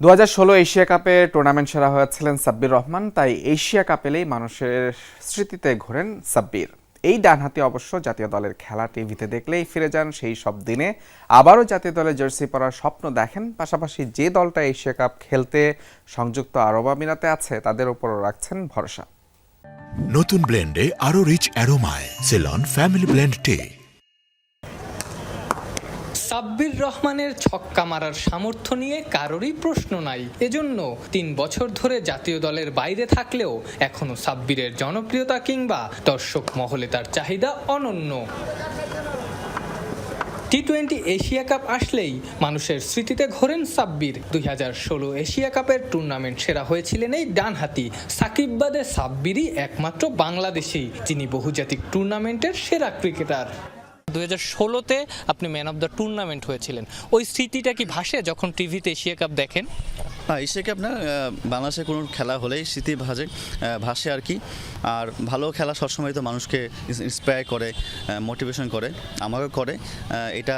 দু হাজার ষোলো এশিয়া কাপে টুর্নামেন্ট সেরা হয়েছিলেন সাব্বির রহমান, তাই এশিয়া কাপেলেই মানুষের স্মৃতিতে ঘোরেন সাব্বির। এই ডানহাতি অবশ্য জাতীয় দলের খেলা টিভিতে দেখলেই ফিরে যান সেই সব দিনে। আবারও জাতীয় দলের জার্সি পরার স্বপ্ন দেখেন, পাশাপাশি যে দলটা এশিয়া কাপ খেলতে সংযুক্ত আরব আমিরাতে আছে, তাদের উপরও রাখছেন ভরসা। নতুন ব্লেন্ডে আরও রিচ অ্যারোমায় সেলন ফ্যামিলি ব্লেন্ড টে সাব্বির রহমানের ছক্কা মারার সামর্থ্য নিয়ে কারোরই প্রশ্ন নাই। এজন্য তিন বছর ধরে জাতীয় দলের বাইরে থাকলেও এখনও সাব্বিরের জনপ্রিয়তা কিংবা দর্শক মহলে তার চাহিদা অনন্য। টি টোয়েন্টি এশিয়া কাপ আসলেই মানুষের স্মৃতিতে ঘোরেন সাব্বির। দুই হাজার ষোলো এশিয়া কাপের টুর্নামেন্ট সেরা হয়েছিলেন এই ডানহাতি সাকিব বাদে সাব্বিরই একমাত্র বাংলাদেশি, যিনি বহুজাতিক টুর্নামেন্টের সেরা ক্রিকেটার। দুই হাজার ষোলোতে আপনি ম্যান অফ দ্য টুর্নামেন্ট হয়েছিলেন। ওই স্মৃতিটা কি ভাসে যখন টিভিতে এশিয়া কাপ দেখেন? হ্যাঁ এশিয়া আপনার বাংলাদেশে কোনো খেলা হলেই স্মৃতি ভাসে ভাসে আর কি। আর ভালো খেলা সবসময় তো মানুষকে ইন্সপায়ার করে মোটিভেশন করে, আমাকেও করে। এটা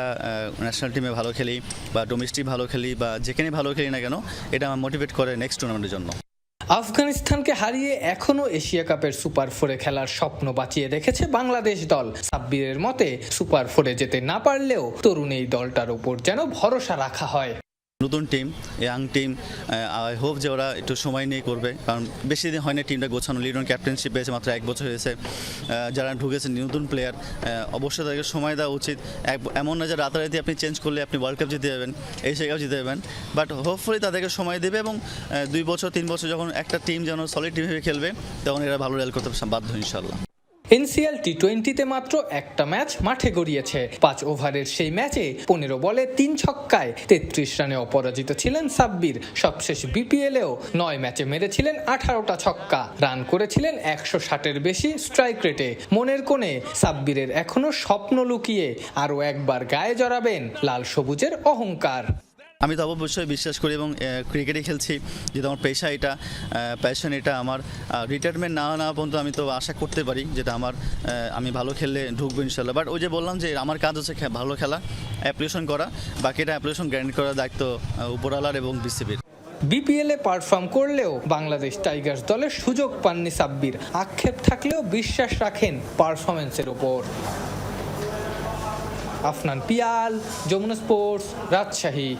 ন্যাশনাল টিমে ভালো খেলি বা ডোমেস্টিক ভালো খেলি বা যেখানে ভালো খেলি না কেন, এটা আমার মোটিভেট করে নেক্সট টুর্নামেন্টের জন্য। আফগানিস্তানকে হারিয়ে এখনও এশিয়া কাপের সুপার ফোরে খেলার স্বপ্ন বাঁচিয়ে রেখেছে বাংলাদেশ দল। সাব্বিরের মতে, সুপার ফোরে যেতে না পারলেও তরুণ এই দলটার ওপর যেন ভরসা রাখা হয়। নতুন team young team I hope যে ওরা একটু সময় নিয়ে করবে, কারণ বেশি দিন হয়নি টিমটা গোছানো। লিডন ক্যাপ্টেনশিপ পেয়েছে মাত্র এক বছর হয়েছে। যারা ঢুকেছে নতুন প্লেয়ার অবশ্যই তাদেরকে সময় দেওয়া উচিত। এমন না যে রাতারাতি আপনি চেঞ্জ করলে আপনি ওয়ার্ল্ড কাপ জিতে যাবেন এশিয়া কাপ জিতে যাবেন বাট হোপফুলি তাদেরকে সময় দেবে এবং দুই বছর, তিন বছর যখন একটা টিম যেন সলিড টিম হিসেবে খেলবে, তখন এরা ভালো রেল করতে বাধ্য ইনশাল্লাহ এনসিএল টি টোয়েন্টিতে মাত্র একটা ম্যাচ মাঠে গড়িয়েছে। পাঁচ ওভারের সেই ম্যাচে পনেরো বলে তিন ছক্কায় তেত্রিশ রানে অপরাজিত ছিলেন সাব্বির। সবশেষ বিপিএলেও নয় ম্যাচে মেরেছিলেন আঠারোটা ছক্কা। রান করেছিলেন একশো ষাটের বেশি স্ট্রাইক রেটে মনের কোণে সাব্বিরের এখনও স্বপ্ন লুকিয়ে আরও একবার গায়ে জড়াবেন লাল সবুজের অহংকার। আমি তো অবশ্যই বিশ্বাস করি এবং ক্রিকেটে খেলছি, যেহেতু আমার পেশা এটা প্যাশন এটা আমার। রিটায়ারমেন্ট না না পর্যন্ত আমি তো আশা করতে পারি যেটা আমার আমি ভালো খেললে ঢুকবো ইনশাল্লাহ। বাট ওই যে বললাম যে আমার কাজ হচ্ছে ভালো খেলা অ্যাপ্লিকেশন করা, বাকিটা অ্যাপ্লিকেশন গ্যারেন্টি করার দায়িত্ব উপরালার এবং বিসিবির বিপিএলে পারফর্ম করলেও বাংলাদেশ টাইগার্স দলের সুযোগ পাননি সাব্বির। আক্ষেপ থাকলেও বিশ্বাস রাখেন পারফরমেন্সের ওপর আফনান পিয়াল, যমুনা স্পোর্টস রাজশাহী।